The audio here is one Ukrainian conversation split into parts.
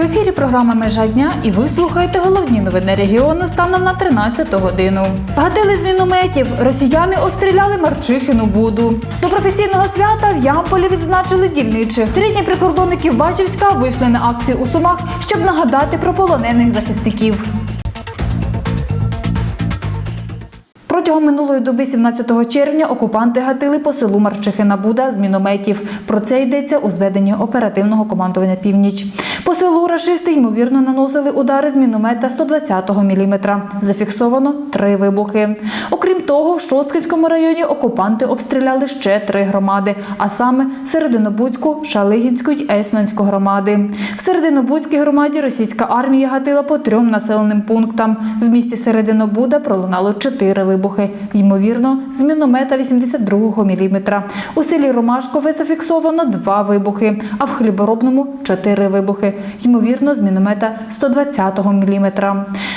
В ефірі програма Межа дня і ви слухаєте головні новини регіону станом на 13 годину. Гатили з мінометів. Росіяни обстріляли Марчихину Буду. До професійного свята в Ямполі відзначили дільничих. Рідні прикордонників Бачівська вийшли на акцію у Сумах, щоб нагадати про полонених захисників. Протягом минулої доби, 17 червня, окупанти гатили по селу Марчихина Буда з мінометів. Про це йдеться у зведенні оперативного командування Північ. По селу рашисти ймовірно наносили удари з міномета 120-го мм. Зафіксовано три вибухи. Окрім того, в Шосткинському районі окупанти обстріляли ще три громади, а саме Серединобудську, Шалигінську й Есменську громади. В Серединобудській громаді російська армія гатила по трьом населеним пунктам. В місті Серединобуда пролунало чотири вибухи, ймовірно, з міномета 82-го мм. У селі Ромашкове зафіксовано два вибухи, а в хліборобному чотири вибухи, ймовірно, з міномета 120-го мм.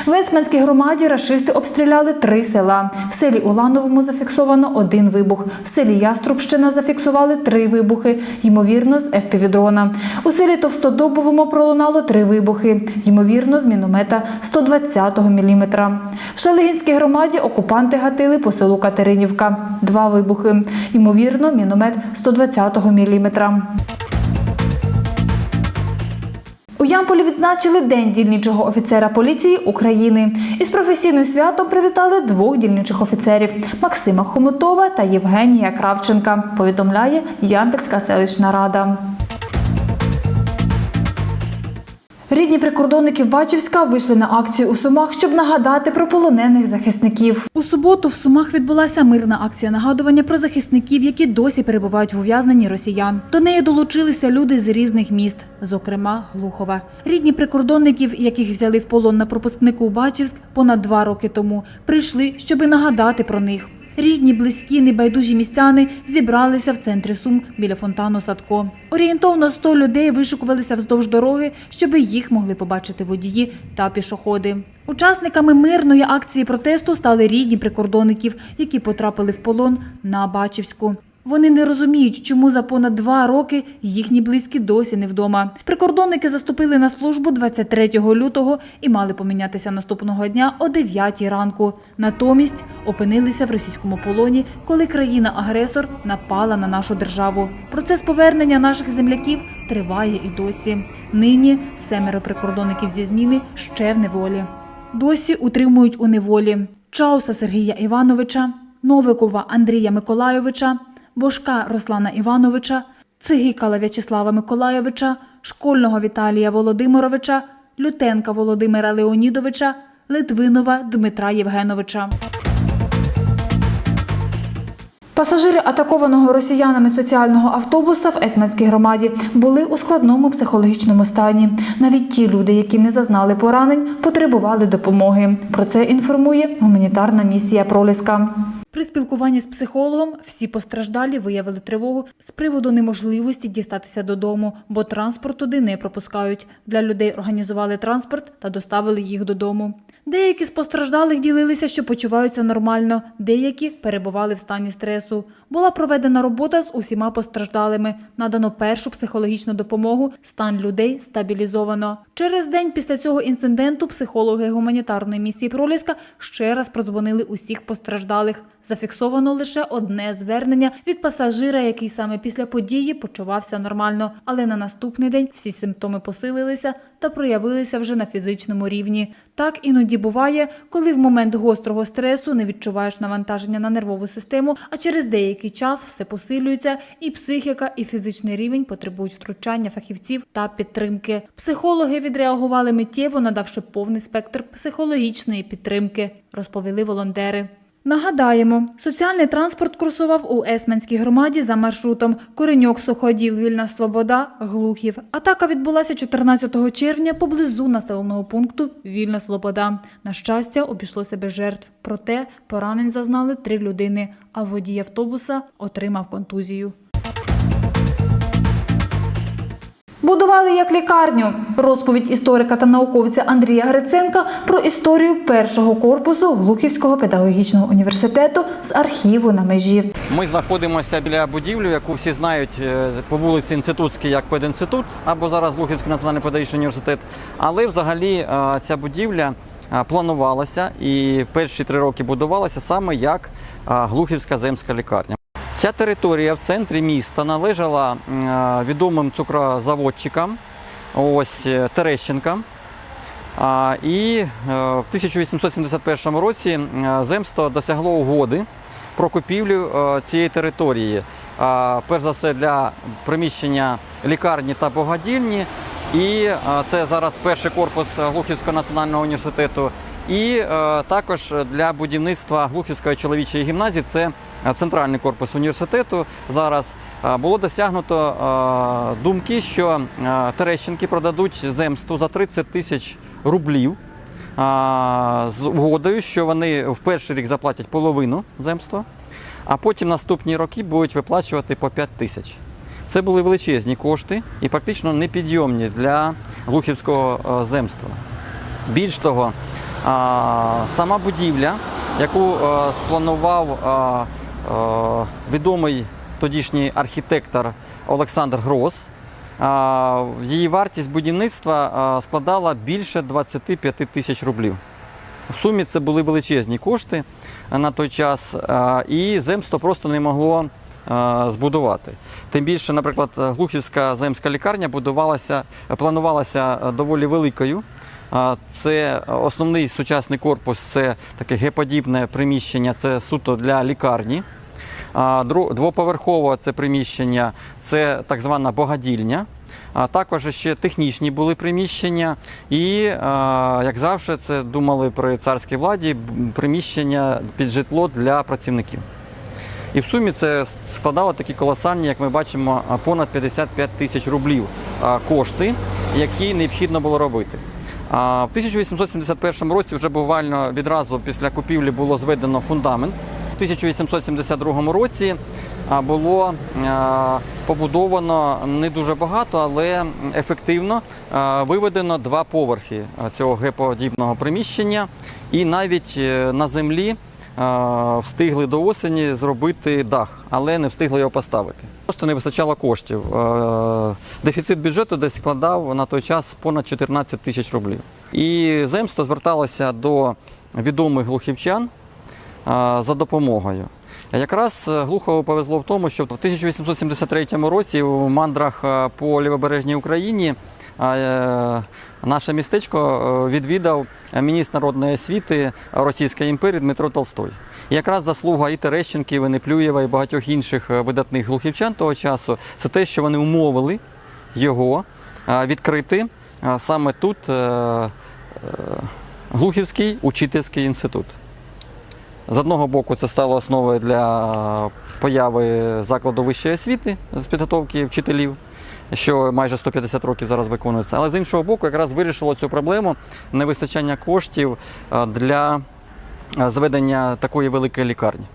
В Есменській громаді рашисти обстріляли три села. В селі Улановому зафіксовано один вибух. В селі Яструбщина зафіксували три вибухи, ймовірно, з ФПВ-дрона. У селі Товстодобовому пролунало три вибухи, ймовірно, з міномета 120-го мм. В Шалигінській громаді окупанти гатили по селу Катеринівка. Два вибухи, ймовірно, міномет 120-го мм. У Ямполі відзначили День дільничого офіцера поліції України. Із професійним святом привітали двох дільничих офіцерів Максима Хомутова та Євгенія Кравченка. Повідомляє Ямпільська селищна рада. Рідні прикордонників Бачівська вийшли на акцію у Сумах, щоб нагадати про полонених захисників. У суботу в Сумах відбулася мирна акція нагадування про захисників, які досі перебувають в ув'язненні росіян. До неї долучилися люди з різних міст, зокрема Глухова. Рідні прикордонників, яких взяли в полон на пропускнику Бачівськ понад два роки тому, прийшли, щоби нагадати про них. Рідні, близькі, небайдужі містяни зібралися в центрі Сум біля фонтану Садко. Орієнтовно 100 людей вишукувалися вздовж дороги, щоби їх могли побачити водії та пішоходи. Учасниками мирної акції протесту стали рідні прикордонників, які потрапили в полон на Бачівську. Вони не розуміють, чому за понад два роки їхні близькі досі не вдома. Прикордонники заступили на службу 23 лютого і мали помінятися наступного дня о 9 ранку. Натомість опинилися в російському полоні, коли країна-агресор напала на нашу державу. Процес повернення наших земляків триває і досі. Нині семеро прикордонників зі зміни ще в неволі. Досі утримують у неволі Чауса Сергія Івановича, Новикова Андрія Миколайовича. Бошка Руслана Івановича, Цигикала В'ячеслава Миколайовича, Школьного Віталія Володимировича, Лютенка Володимира Леонідовича, Литвинова Дмитра Євгеновича. Пасажири атакованого росіянами соціального автобуса в Есменській громаді були у складному психологічному стані. Навіть ті люди, які не зазнали поранень, потребували допомоги. Про це інформує гуманітарна місія Проліска. При спілкуванні з психологом всі постраждалі виявили тривогу з приводу неможливості дістатися додому, бо транспорт туди не пропускають. Для людей організували транспорт та доставили їх додому. Деякі з постраждалих ділилися, що почуваються нормально, деякі перебували в стані стресу. Була проведена робота з усіма постраждалими, надано першу психологічну допомогу, стан людей стабілізовано. Через день після цього інциденту психологи гуманітарної місії Проліска ще раз продзвонили усіх постраждалих. Зафіксовано лише одне звернення від пасажира, який саме після події почувався нормально, але на наступний день всі симптоми посилилися та проявилися вже на фізичному рівні. Так іноді буває, коли в момент гострого стресу не відчуваєш навантаження на нервову систему, а через деякий час все посилюється, і психіка, і фізичний рівень потребують втручання фахівців та підтримки. Психологи відреагували миттєво, надавши повний спектр психологічної підтримки, розповіли волонтери. Нагадаємо, соціальний транспорт курсував у Есменській громаді за маршрутом Кореньок Суходіл, Вільна Слобода, Глухів. Атака відбулася 14 червня поблизу населеного пункту Вільна Слобода. На щастя, обійшлося без жертв. Проте поранень зазнали три людини, а водій автобуса отримав контузію. Будували як лікарню. Розповідь історика та науковця Андрія Гриценка про історію першого корпусу Глухівського педагогічного університету з архіву на межі. Ми знаходимося біля будівлі, яку всі знають е, по вулиці Інститутській як пединститут, або зараз Лухівський національний педагогічний університет. Але взагалі е, ця будівля е, планувалася і перші три роки будувалася саме як Глухівська земська лікарня. Ця територія в центрі міста належала е, відомим цукрозаводчикам, ось е, Терещенкам. А, І е, в 1871 році земство досягло угоди про купівлю цієї території. Перш за все для приміщення лікарні та богадільні. І це зараз перший корпус Глухівського національного університету. І також для будівництва Глухівської чоловічої гімназії це центральний корпус університету. Зараз е, було досягнуто е, думки, що е, Терещенки продадуть земству за 30 тисяч рублів з угодою, що вони в перший рік заплатять половину земства, а потім наступні роки будуть виплачувати по 5 тисяч. Це були величезні кошти і практично непідйомні для глухівського е, земства. Більш того, сама будівля, яку е, спланував е, е, відомий тодішній архітектор Олександр Грос, її вартість будівництва складала більше 25 тисяч рублів. В сумі це були величезні кошти на той час, і земство просто не могло збудувати. Тим більше, наприклад, Глухівська земська лікарня будувалася, планувалася доволі великою. Це основний сучасний корпус, це таке геподібне приміщення, це суто для лікарні. Двоповерхове це приміщення, це так звана богадільня. А також ще технічні були приміщення, і, як завжди, це думали при царській владі приміщення під житло для працівників. І в сумі це складало такі колосальні, як ми бачимо, понад 55 тисяч рублів кошти, які необхідно було робити. В 1871 році вже буквально відразу після купівлі було зведено фундамент. У 1872 році було побудовано не дуже багато, але ефективно виведено два поверхи цього геподібного приміщення, і навіть е, на землі встигли до осені зробити дах, але не встигли його поставити. Просто не вистачало коштів. Дефіцит бюджету десь складав на той час понад 14 тисяч рублів. І земство зверталося до відомих глухівчан за допомогою. Якраз е, Глухову повезло в тому, що в 1873 році у мандрах е, по лівобережній Україні наше містечко е, відвідав міністр народної освіти Російської імперії Дмитро Толстой. І якраз заслуга і Терещенків, і Неплюєва, і багатьох інших е, видатних глухівчан того часу це те, що вони умовили його е, відкрити е, саме тут е, е, Глухівський учительський інститут. З одного боку, це стало основою для появи закладу вищої освіти з підготовки вчителів, що майже 150 років зараз виконується. Але з іншого боку, якраз вирішило цю проблему невистачання коштів для зведення такої великої лікарні.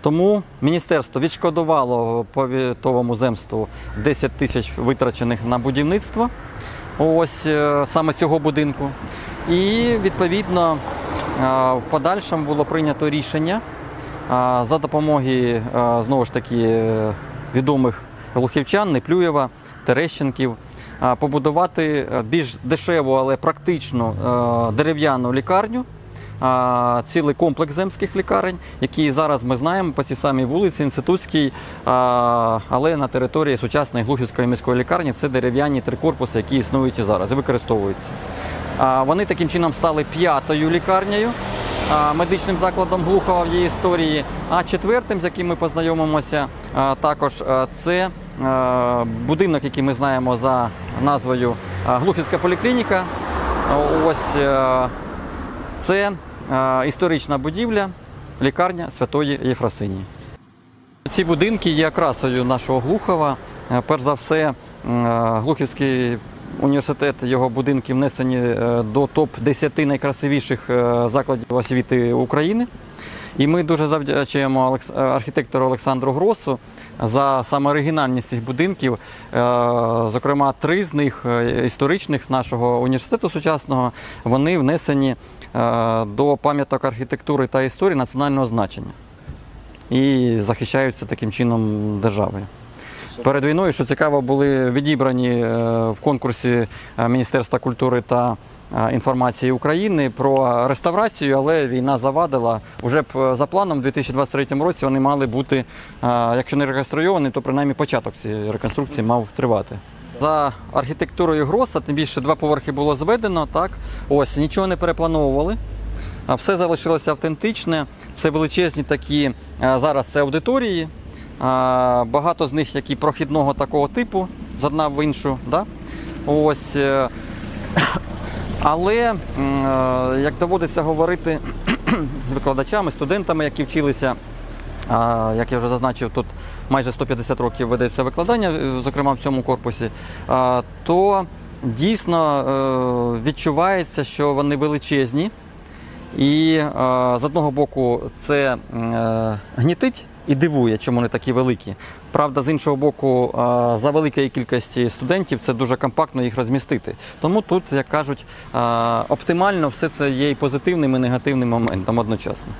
Тому міністерство відшкодувало повітовому земству 10 тисяч витрачених на будівництво ось е, саме цього будинку. І відповідно в подальшому було прийнято рішення за допомоги знову ж таки е, відомих глухівчан, Неплюєва, Терещенків, побудувати е, більш дешеву, але практичну е, дерев'яну лікарню. Цілий комплекс земських лікарень, які зараз ми знаємо по цій самій вулиці Інститутській, але на території сучасної Глухівської міської лікарні це дерев'яні три корпуси, які існують і зараз і використовуються. Вони таким чином стали п'ятою лікарнею, медичним закладом Глухова в її історії. А четвертим, з яким ми познайомимося, також це будинок, який ми знаємо за назвою Глухівська поліклініка. Ось е, це е, історична будівля, лікарня Святої Єфросинії. Ці будинки є окрасою нашого Глухова. Е, Перш за все, е, Глухівський університет, його будинки внесені е, до топ-10 найкрасивіших е, закладів освіти України. І ми дуже завдячуємо е, архітектору Олександру Гросу за саме оригінальність цих будинків. Зокрема, три з них історичних нашого університету сучасного вони внесені до пам'яток архітектури та історії національного значення і захищаються таким чином державою. Перед війною, що цікаво, були відібрані е, в конкурсі е, Міністерства культури та е, інформації України про реставрацію, але війна завадила. Уже б за планом у 2023 році вони мали бути, якщо не реконструйовані, то принаймні початок цієї реконструкції мав тривати. За архітектурою Гроса, тим більше два поверхи було зведено, так ось нічого не переплановували. А Все залишилося автентичне. Це величезні такі зараз це аудиторії. Багато з них які прохідного такого типу з одна в іншу. Да? Ось. е, Але е, як доводиться говорити викладачами, студентами, які вчилися, як я вже зазначив, тут майже 150 років ведеться викладання, е, зокрема в цьому корпусі, то дійсно відчувається, що вони величезні. І з одного боку це гнітить і дивує, чому вони такі великі. Правда, з іншого боку, за великої кількості студентів це дуже компактно їх розмістити. Тому тут, як кажуть, оптимально все це є і позитивним, і негативним моментом одночасно.